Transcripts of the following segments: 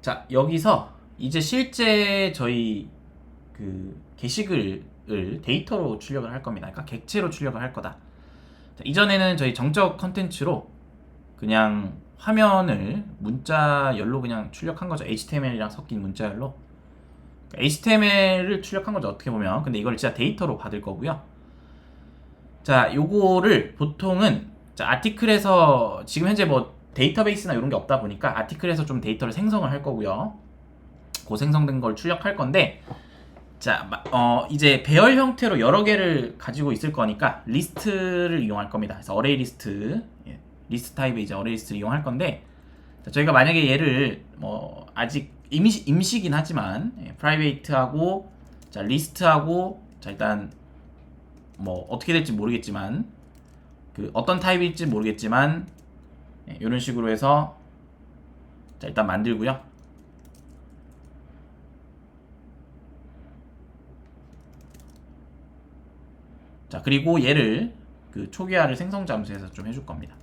자 여기서 이제 실제 저희 그 게시글을 데이터로 출력을 할 겁니다. 그러니까 객체로 출력을 할 거다. 자, 이전에는 저희 정적 컨텐츠로 그냥 화면을 문자열로 그냥 출력한 거죠. HTML이랑 섞인 문자열로. 그러니까 HTML을 출력한 거죠. 어떻게 보면. 근데 이걸 진짜 데이터로 받을 거고요. 자, 요거를 보통은 자, 아티클에서 지금 현재 뭐 데이터베이스나 이런 게 없다 보니까 아티클에서 좀 데이터를 생성을 할 거고요. 그 생성된 걸 출력할 건데 자, 마- 어, 이제 배열 형태로 여러 개를 가지고 있을 거니까 리스트를 이용할 겁니다. 그래서 어레이 리스트, 예, 리스트 타입의 이제 어레이 리스트를 이용할 건데 자, 저희가 만약에 얘를 뭐 아직 임시, 임시긴 하지만 예, 프라이베이트하고 자, 리스트하고 자, 일단 뭐 어떻게 될지 모르겠지만 그 어떤 타입일지 모르겠지만 예, 이런 식으로 해서 자, 일단 만들고요. 자 그리고 얘를 그 초기화를 생성 잠수에서 좀 해줄 겁니다.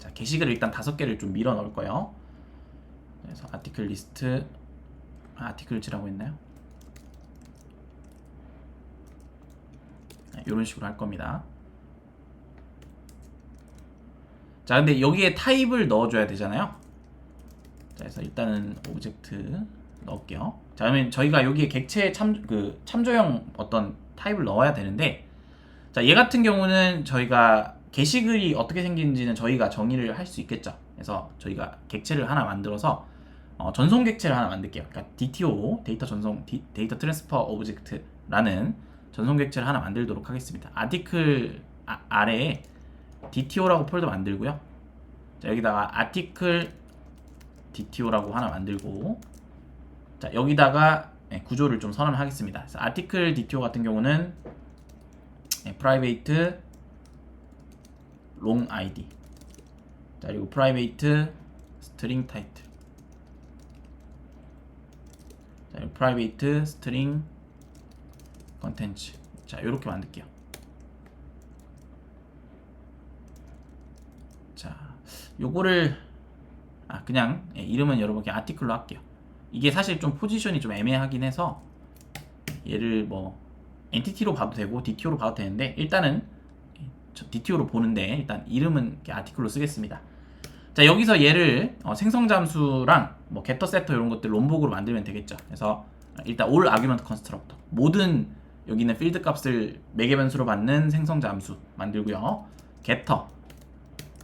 자 게시글을 일단 다섯 개를 좀 밀어 넣을 거예요. 그래서 아티클 리스트 아, 아티클즈라고 했나요? 네, 이런 식으로 할 겁니다. 자 근데 여기에 타입을 넣어줘야 되잖아요. 자 그래서 일단은 오브젝트 넣을게요. 자 그러면 저희가 여기에 객체 참 그 참조형 어떤 타입을 넣어야 되는데 자 얘 같은 경우는 저희가 게시글이 어떻게 생기는지는 저희가 정의를 할 수 있겠죠. 그래서 저희가 객체를 하나 만들어서 어, 전송 객체를 하나 만들게요. 그러니까 DTO 데이터 전송 디, 데이터 트랜스퍼 오브젝트라는 전송 객체를 하나 만들도록 하겠습니다. 아티클 아, 아래에 DTO라고 폴더 만들고요. 자 여기다가 아티클 DTO라고 하나 만들고 자 여기다가 예, 구조를 좀 선언하겠습니다. 그래서 아티클 DTO 같은 경우는 예, private long id 자 그리고 private string title 자 private string content 자 이렇게 만들게요. 자 요거를 아 그냥 예, 이름은 여러분 그냥 아티클로 할게요. 이게 사실 좀 포지션이 좀 애매하긴 해서 얘를 뭐 엔티티로 봐도 되고 DTO로 봐도 되는데 일단은 DTO로 보는데 일단 이름은 아티클로 쓰겠습니다. 자 여기서 얘를 어, 생성 잠수랑 뭐 getter, setter 이런 것들 롬복으로 만들면 되겠죠. 그래서 일단 all argument constructor 모든 여기 있는 필드 값을 매개 변수로 받는 생성 잠수 만들고요. getter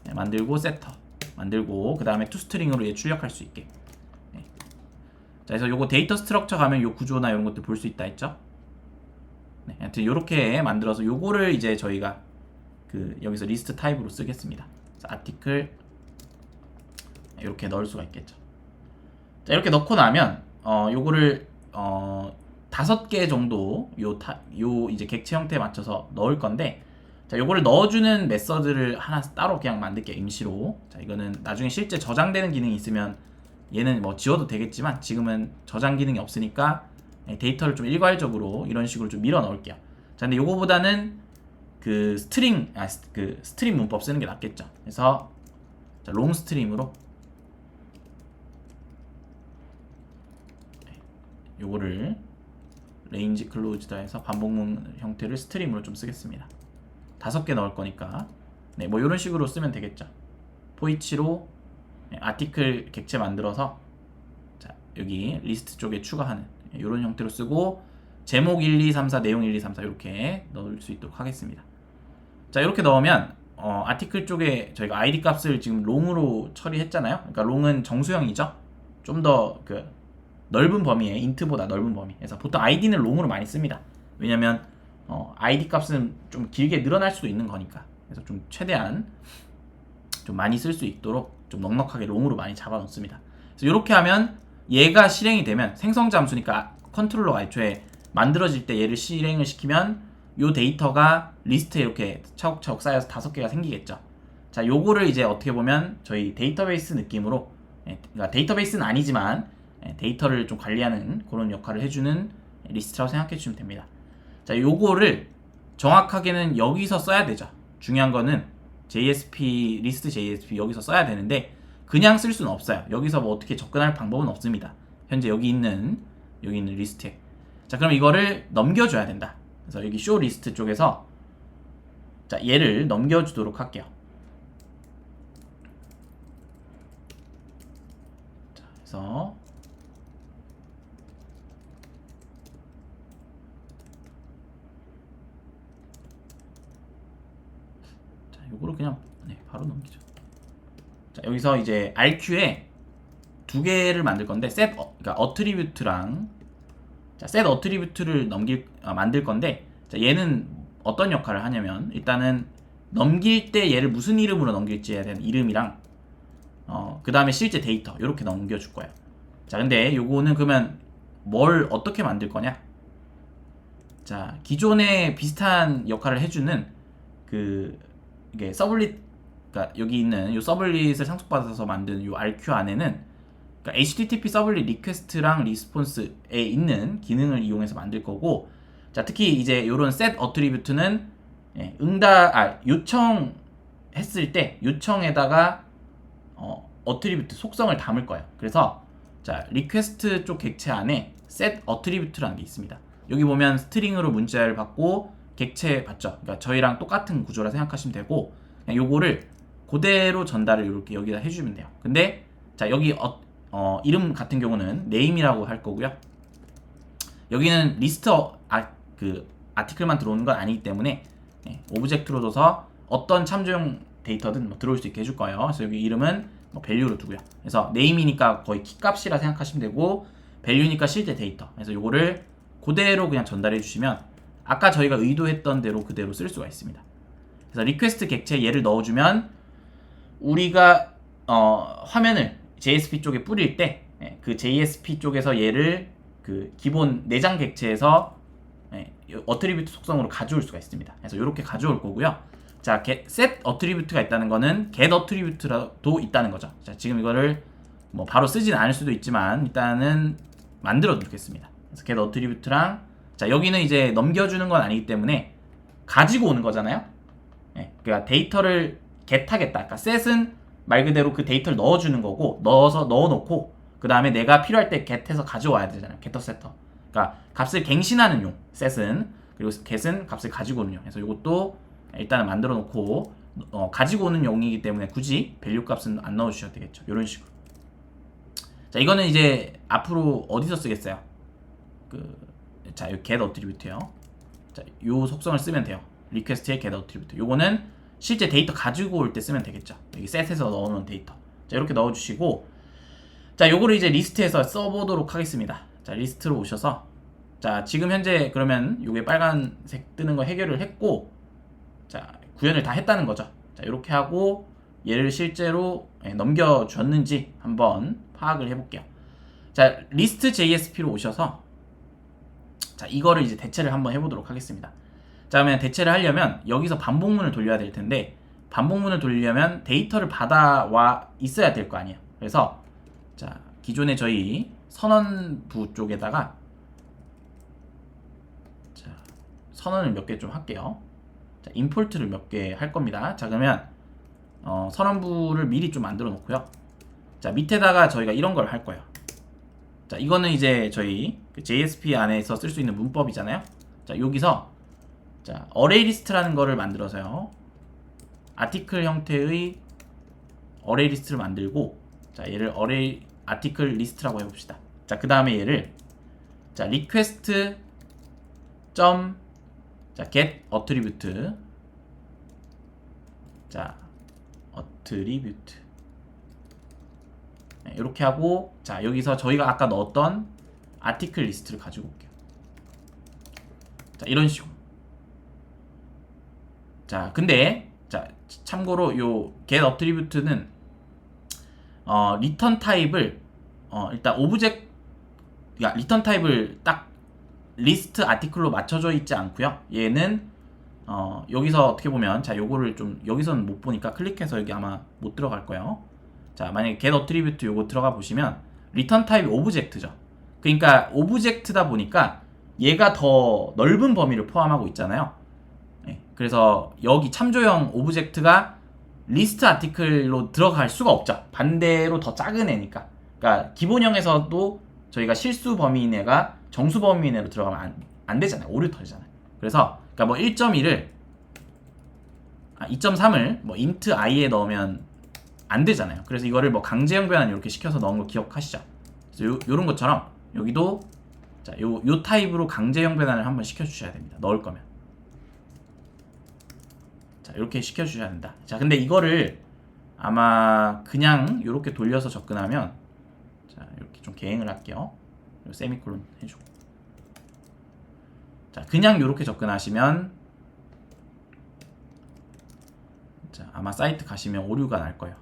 네, 만들고 setter 만들고 그 다음에 toString으로 얘 출력할 수 있게. 네. 자 그래서 요거 데이터 스트럭처 가면 요 구조나 이런 것들 볼수 있다 했죠? 네, 하여튼 요렇게 만들어서 요거를 이제 저희가 그 여기서 리스트 타입으로 쓰겠습니다. 아티클 이렇게 넣을 수가 있겠죠. 자 이렇게 넣고 나면 어 요거를 어 다섯 개 정도 요, 타, 요 이제 객체 형태에 맞춰서 넣을 건데 자, 요거를 넣어주는 메서드를 하나 따로 그냥 만들게요, 임시로. 자, 이거는 나중에 실제 저장되는 기능이 있으면 얘는 뭐 지워도 되겠지만 지금은 저장 기능이 없으니까 예, 데이터를 좀 일괄적으로 이런 식으로 좀 밀어 넣을게요. 자, 근데 요거보다는 그 스트링, 아, 스- 그 스트림 문법 쓰는 게 낫겠죠. 그래서 자, 롱 스트림으로 예, 요거를 레인지 클로즈다 해서 반복문 형태를 스트림으로 좀 쓰겠습니다. 다섯 개 넣을 거니까 네, 뭐 이런 식으로 쓰면 되겠죠. 포이치로 네, 아티클 객체 만들어서 자, 여기 리스트 쪽에 추가하는 이런 형태로 쓰고 제목 1, 2, 3, 4, 내용 1, 2, 3, 4 이렇게 넣을 수 있도록 하겠습니다. 자, 이렇게 넣으면 어, 아티클 쪽에 저희가 id 값을 지금 롱으로 처리했잖아요. 그러니까 롱은 정수형이죠. 좀 더 그 넓은 범위에 인트보다 넓은 범위. 그래서 보통 id는 롱으로 많이 씁니다. 왜냐면 어, id 값은 좀 길게 늘어날 수도 있는 거니까. 그래서 좀 최대한 좀 많이 쓸 수 있도록 좀 넉넉하게 롱으로 많이 잡아 놓습니다. 그래서 이렇게 하면 얘가 실행이 되면 생성 잠수니까 컨트롤러가 애초에 만들어질 때 얘를 실행을 시키면 요 데이터가 리스트에 이렇게 차곡차곡 쌓여서 다섯 개가 생기겠죠. 자, 요거를 이제 어떻게 보면 저희 데이터베이스 느낌으로 예, 그러니까 데이터베이스는 아니지만 예, 데이터를 좀 관리하는 그런 역할을 해주는 리스트라고 생각해 주시면 됩니다. 자, 요거를 정확하게는 여기서 써야 되죠. 중요한 거는 JSP 리스트 JSP 여기서 써야 되는데 그냥 쓸 수는 없어요. 여기서 뭐 어떻게 접근할 방법은 없습니다. 현재 여기 있는 여기 있는 리스트에. 자, 그럼 이거를 넘겨줘야 된다. 그래서 여기 쇼 리스트 쪽에서 자 얘를 넘겨주도록 할게요. 자, 그래서 자, 요거를 그냥 네, 바로 넘기죠. 자, 여기서 이제 RQ에 두 개를 만들 건데 set 어, 그러니까 어트리뷰트랑 자, set 어트리뷰트를 넘길 아, 만들 건데 자, 얘는 어떤 역할을 하냐면 일단은 넘길 때 얘를 무슨 이름으로 넘길지에 대한 이름이랑 어, 그 다음에 실제 데이터 이렇게 넘겨줄 거예요. 자, 근데 요거는 그러면 뭘 어떻게 만들 거냐? 자, 기존에 비슷한 역할을 해주는 그 이게 서블릿 그러니까 여기 있는 요 서블릿을 상속받아서 만든 요 RQ 안에는 그러니까 HTTP 서블릿 리퀘스트랑 리스폰스에 있는 기능을 이용해서 만들 거고 자 특히 이제 요런 set 어트리뷰트는 예, 응답 아 요청 했을 때 요청에다가 어 어트리뷰트 속성을 담을 거예요. 그래서 자 리퀘스트 쪽 객체 안에 set 어트리뷰트라는 게 있습니다. 여기 보면 스트링으로 문자를 받고 객체 받죠. 그러니까 저희랑 똑같은 구조라 생각하시면 되고 요거를 그대로 전달을 이렇게 여기다 해주면 돼요. 근데 자 여기 어, 어, 이름 같은 경우는 name이라고 할 거고요. 여기는 리스트 어, 아, 그 아티클만 들어오는 건 아니기 때문에 예, 오브젝트로 둬서 어떤 참조용 데이터든 뭐 들어올 수 있게 해줄 거예요. 그래서 여기 이름은 뭐 value로 두고요. 그래서 name이니까 거의 키값이라 생각하시면 되고 value니까 실제 데이터. 그래서 요거를 그대로 그냥 전달해 주시면 아까 저희가 의도했던 대로 그대로 쓸 수가 있습니다. 그래서 리퀘스트 객체에 얘를 넣어주면 우리가 어, 화면을 JSP 쪽에 뿌릴 때 그 JSP 쪽에서 얘를 그 기본 내장 객체에서 예, 어트리뷰트 속성으로 가져올 수가 있습니다. 그래서 이렇게 가져올 거고요. 자, set 어트리뷰트가 있다는 거는 get 어트리뷰트도 있다는 거죠. 자, 지금 이거를 뭐 바로 쓰진 않을 수도 있지만 일단은 만들어 두겠습니다. 그래서 get 어트리뷰트랑 자, 여기는 이제 넘겨주는 건 아니기 때문에 가지고 오는 거잖아요. 예, 그러니까 데이터를 get하겠다. 그러니까 set은 말 그대로 그 데이터를 넣어주는 거고 넣어서 넣어놓고 그 다음에 내가 필요할 때 get해서 가져와야 되잖아요. getter setter. 그러니까 값을 갱신하는 용 set은 그리고 get은 값을 가지고 오는 용. 그래서 이것도 일단은 만들어 놓고 어, 가지고 오는 용이기 때문에 굳이 value 값은 안 넣어주셔도 되겠죠. 이런 식으로. 자 이거는 이제 앞으로 어디서 쓰겠어요? 그 자, 이 get attribute요. 자, 요 속성을 쓰면 돼요. 리퀘스트의 get attribute. 요거는 실제 데이터 가지고 올 때 쓰면 되겠죠. 여기 셋에서 넣어놓은 데이터. 자, 이렇게 넣어주시고, 자, 요거를 이제 리스트에서 써보도록 하겠습니다. 자, 리스트로 오셔서, 자, 지금 현재 그러면 요게 빨간색 뜨는 거 해결을 했고, 자, 구현을 다 했다는 거죠. 자, 이렇게 하고, 얘를 실제로 예, 넘겨줬는지 한번 파악을 해볼게요. 자, 리스트 JSP로 오셔서, 자, 이거를 이제 대체를 한번 해보도록 하겠습니다. 자, 그러면 대체를 하려면 여기서 반복문을 돌려야 될 텐데, 반복문을 돌리려면 데이터를 받아와 있어야 될 거 아니에요. 그래서, 자, 기존에 저희 선언부 쪽에다가, 자, 선언을 몇 개 좀 할게요. 자, 임포트를 몇 개 할 겁니다. 자, 그러면, 어, 선언부를 미리 좀 만들어 놓고요. 자, 밑에다가 저희가 이런 걸 할 거예요. 자, 이거는 이제 저희 그 JSP 안에서 쓸 수 있는 문법이잖아요. 자, 여기서 자, 어레이 리스트라는 거를 만들어서요. 아티클 형태의 어레이 리스트를 만들고 자, 얘를 어레이 아티클 리스트라고 해 봅시다. 자, 그다음에 얘를 자, 리퀘스트 점 자, get attribute 자, attribute 네, 이렇게 하고 자 여기서 저희가 아까 넣었던 아티클 리스트를 가지고 올게요. 자 이런 식으로. 자 근데 자 참고로 요 get attribute는 어 리턴 타입을 어 일단 오브젝트 야 리턴 타입을 딱 리스트 아티클로 맞춰져 있지 않고요. 얘는 어 여기서 어떻게 보면 자 요거를 좀 여기서는 못 보니까 클릭해서 여기 아마 못 들어갈 거예요. 자, 만약에 get attribute 요거 들어가 보시면 return type 오브젝트죠. 그러니까 오브젝트다 보니까 얘가 더 넓은 범위를 포함하고 있잖아요. 네, 그래서 여기 참조형 오브젝트가 리스트 아티클로 들어갈 수가 없죠. 반대로 더 작은 애니까. 그러니까 기본형에서도 저희가 실수 범위인 애가 정수 범위인 애로 들어가면 안, 안 되잖아요. 오류 터지잖아요. 그래서 그러니까 뭐 1.1을 아, 2.3을 뭐 int i에 넣으면 안 되잖아요. 그래서 이거를 뭐 강제형 변환 이렇게 시켜서 넣은 거 기억하시죠? 그래서 요, 요런 것처럼 여기도 자, 요, 요 타입으로 강제형 변환을 한번 시켜주셔야 됩니다. 넣을 거면. 자, 이렇게 시켜주셔야 된다. 자, 근데 이거를 아마 그냥 이렇게 돌려서 접근하면 자, 이렇게 좀 개행을 할게요. 요 세미콜론 해주고. 자, 그냥 이렇게 접근하시면 자, 아마 사이트 가시면 오류가 날 거예요.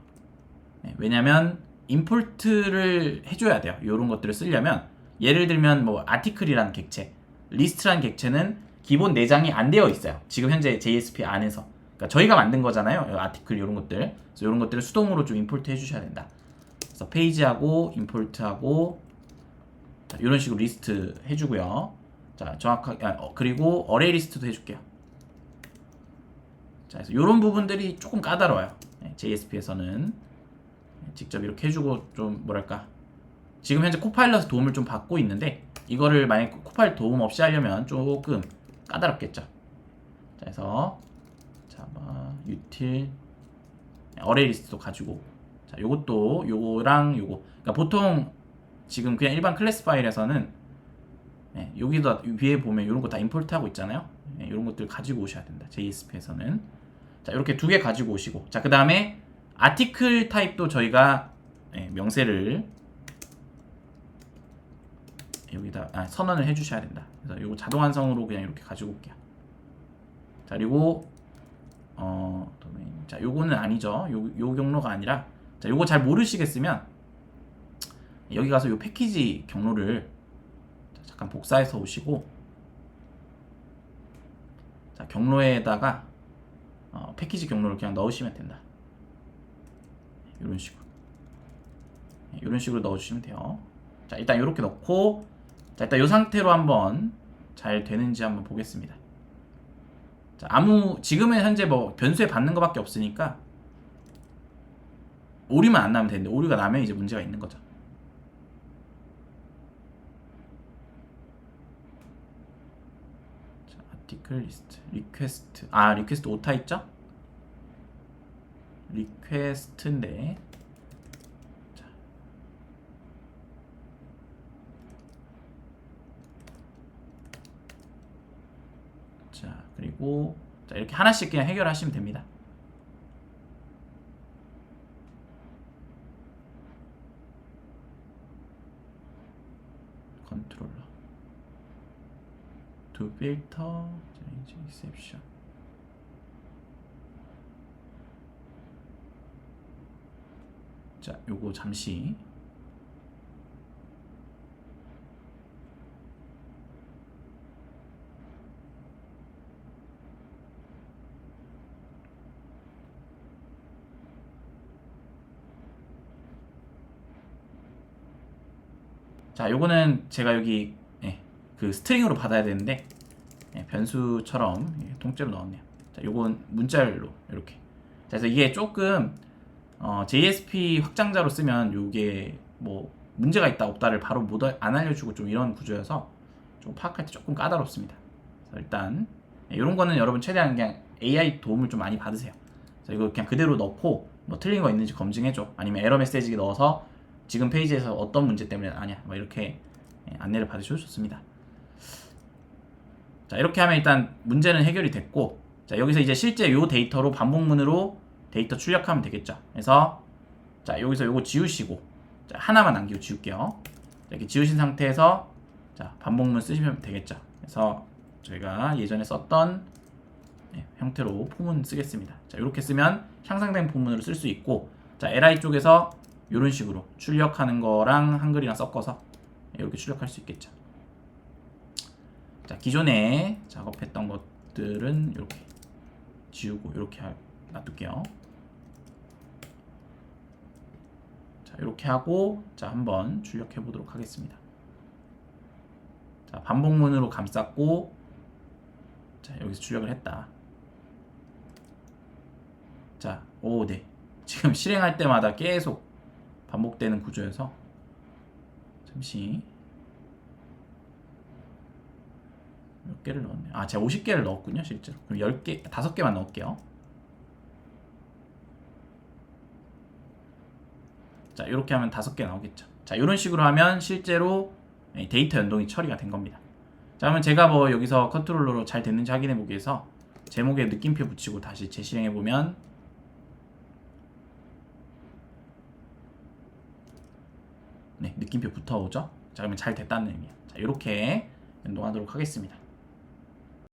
네, 왜냐면 임포트를 해줘야 돼요. 이런 것들을 쓰려면 예를 들면 뭐 아티클이라는 객체, 리스트라는 객체는 기본 내장이 안 되어 있어요. 지금 현재 JSP 안에서. 그러니까 저희가 만든 거잖아요. 아티클 이런 것들. 그래서 이런 것들을 수동으로 좀 임포트 해주셔야 된다. 그래서 페이지하고 임포트하고 자, 이런 식으로 리스트 해주고요. 자 정확하게 아, 어, 그리고 어레이 리스트도 해줄게요. 자 그래서 이런 부분들이 조금 까다로워요. 네, JSP에서는 직접 이렇게 해주고 좀 뭐랄까 지금 현재 코파일럿 도움을 좀 받고 있는데 이거를 만약 코파일럿 도움 없이 하려면 조금 까다롭겠죠. 자 그래서 자마 유틸 어레이 리스트도 가지고 자 요것도 요거랑 요거 그러니까 보통 지금 그냥 일반 클래스 파일에서는 네, 여기다 위에 보면 이런 거 다 임포트 하고 있잖아요. 네, 이런 것들 가지고 오셔야 된다. JSP에서는 자 이렇게 두 개 가지고 오시고 자 그 다음에 아티클 타입도 저희가 네, 명세를 여기다 아, 선언을 해주셔야 된다. 그래서 이거 자동 완성으로 그냥 이렇게 가지고 올게요. 자 그리고 어 도메인 자 요거는 아니죠. 요, 요 경로가 아니라 자 요거 잘 모르시겠으면 여기 가서 요 패키지 경로를 자, 잠깐 복사해서 오시고 자 경로에다가 어, 패키지 경로를 그냥 넣으시면 된다. 이런 식으로 이런 식으로 넣어주시면 돼요. 자 일단 이렇게 넣고 자 일단 이 상태로 한번 잘 되는지 한번 보겠습니다. 자 아무 지금은 현재 뭐 변수에 받는 것밖에 없으니까 오류만 안 나면 되는데 오류가 나면 이제 문제가 있는 거죠. 자, 아티클 리스트, 리퀘스트. 아, 리퀘스트 오타 있죠? 리퀘스트인데. 자. 자, 그리고 자, 이렇게 하나씩 그냥 해결하시면 됩니다. 컨트롤러 to filter change exception 자 요거 잠시 자, 요거는 제가 여기 예, 그 스트링으로 받아야 되는데 예, 변수처럼 예, 통째로 넣었네요. 자, 요건 문자열로 이렇게. 자, 그래서 이게 조금 어, JSP 확장자로 쓰면 요게 뭐 문제가 있다 없다를 바로 못 안 알려주고 좀 이런 구조여서 좀 파악할 때 조금 까다롭습니다. 일단 예, 이런 거는 여러분 최대한 그냥 AI 도움을 좀 많이 받으세요. 이거 그냥 그대로 넣고 뭐 틀린 거 있는지 검증해줘. 아니면 에러 메시지 넣어서 지금 페이지에서 어떤 문제 때문에 아니야 뭐 이렇게 예, 안내를 받으셔도 좋습니다 자 이렇게 하면 일단 문제는 해결이 됐고 자 여기서 이제 실제 요 데이터로 반복문으로 데이터 출력하면 되겠죠. 그래서 자 여기서 요거 지우시고 자, 하나만 남기고 지울게요. 자, 이렇게 지우신 상태에서 자 반복문 쓰시면 되겠죠. 그래서 저희가 예전에 썼던 네, 형태로 포문 쓰겠습니다. 자 이렇게 쓰면 향상된 포문으로 쓸 수 있고 자 li 쪽에서 이런 식으로 출력하는 거랑 한글이랑 섞어서 이렇게 출력할 수 있겠죠. 자, 기존에 작업했던 것들은 이렇게 지우고 이렇게 놔둘게요. 자, 이렇게 하고 자, 한번 출력해 보도록 하겠습니다. 자, 반복문으로 감쌌고 자, 여기서 출력을 했다. 자, 오, 네. 지금 실행할 때마다 계속 반복되는 구조여서 잠시 몇 개를 넣었네. 아, 제가 50개를 넣었군요, 실제로. 그럼 10개, 5개만 넣을게요. 자, 이렇게 하면 5개 나오겠죠. 자, 이런 식으로 하면 실제로 예, 데이터 연동이 처리가 된 겁니다. 자, 그러면 제가 뭐 여기서 컨트롤러로 잘 됐는지 확인해 보기 위해서 제목에 느낌표 붙이고 다시 재실행해 보면 네, 느낌표 붙어오죠. 자, 그러면 잘 됐다는 의미예요. 자, 이렇게 연동하도록 하겠습니다.